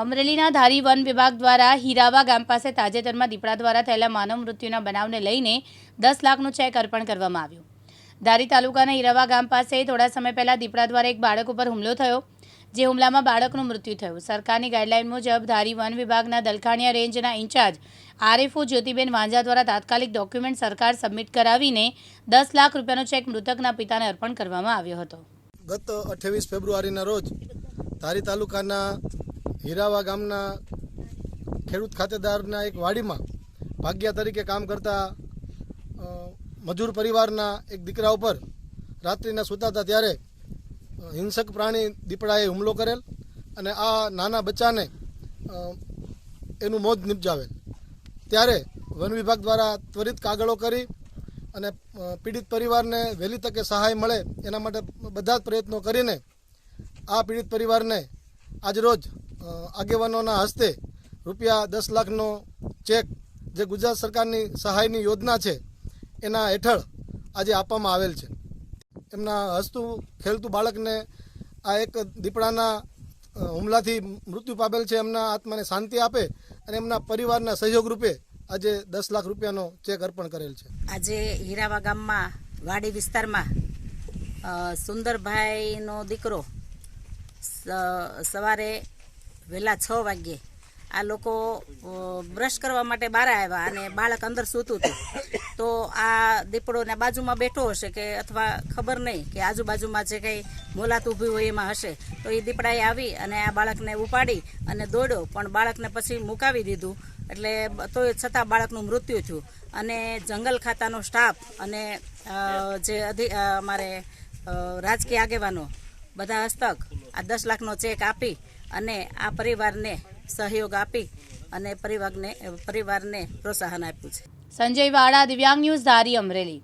અમરેલીના ધારી વન વિભાગ દ્વારા હીરાવા ગામ પાસે તાજેતરમાં દીપડા દ્વારા થયેલા માનવ મૃત્યુના બનાવને લઈને દસ લાખનું ચેક અર્પણ કરવામાં આવ્યું. ધારી તાલુકાના હીરાવા ગામ પાસે થોડા સમય પહેલા દીપડા દ્વારા એક બાળક ઉપર હુમલો થયો, જે હુમલામાં બાળકનું મૃત્યુ થયું. સરકારની ગાઈડલાઈન મુજબ ધારી વન વિભાગના દલખાણિયા રેન્જના ઇન્ચાર્જ આરએફઓ જ્યોતિબેન વાંઝા દ્વારા તાત્કાલિક ડોક્યુમેન્ટ સરકાર સબમિટ કરાવીને દસ લાખ રૂપિયાનો ચેક મૃતકના પિતાને અર્પણ કરવામાં આવ્યો હતો. ગત અઠ્યાવીસ ફેબ્રુઆરીના રોજ ધારી તાલુકાના હીરાવા ગામના ખેડૂત ખાતેદારના એક વાડીમાં ભાગ્યા તરીકે કામ કરતા મજૂર પરિવારના એક દીકરા ઉપર રાત્રિના સૂતા હતા ત્યારે હિંસક પ્રાણી દીપડાએ હુમલો કરેલ અને આ નાના બચ્ચાને એનું મોત નિપજાવેલ. ત્યારે વન વિભાગ દ્વારા ત્વરિત કાગળો કરી અને પીડિત પરિવારને વહેલી તકે સહાય મળે એના માટે બધા જ પ્રયત્નો કરીને આ પીડિત પરિવારને આજરોજ આગેવાનોના હસ્તે રૂપિયા દસ લાખનો ચેક જે ગુજરાત સરકારની સહાયની યોજના છે, એના હેઠળ આજે આપવામાં આવેલ છે. એમના હસતું ખેલતું બાળકને આ એક દીપડાના હુમલાથી મૃત્યુ પામેલ છે, એમના આત્માને શાંતિ આપે અને એમના પરિવારના સહયોગ રૂપે આજે દસ લાખ રૂપિયાનો ચેક અર્પણ કરેલ છે. આજે હીરાવા ગામમાં, વાડી વિસ્તારમાં સુંદરભાઈનો દીકરો સવારે વહેલા છ વાગ્યે. આ લોકો બ્રશ કરવા માટે બહાર આવ્યા અને બાળક અંદર સૂતું હતું. તો આ દીપડોને બાજુમાં બેઠો હશે કે અથવા ખબર નહીં કે આજુબાજુમાં જે કંઈ મોલાત ઊભી હોય એમાં હશે. તો એ દીપડાએ આવી અને આ બાળકને ઉપાડી અને દોડ્યો. પણ બાળકને પછી મુકાવી દીધું. એટલે તો છતાં બાળકનું મૃત્યુ થયું. અને જંગલ ખાતાનો સ્ટાફ અને જે અધિ અમારે રાજકીય આગેવાનો, બધા હસ્તક આ દસ લાખનો ચેક આપી અને આ પરિવારને સહયોગ આપી અને પરિવારને પરિવારને પ્રોત્સાહન આપ્યું છે. સંજય વાડા દિવ્યાંગ ન્યૂઝ ધારી અમરેલી.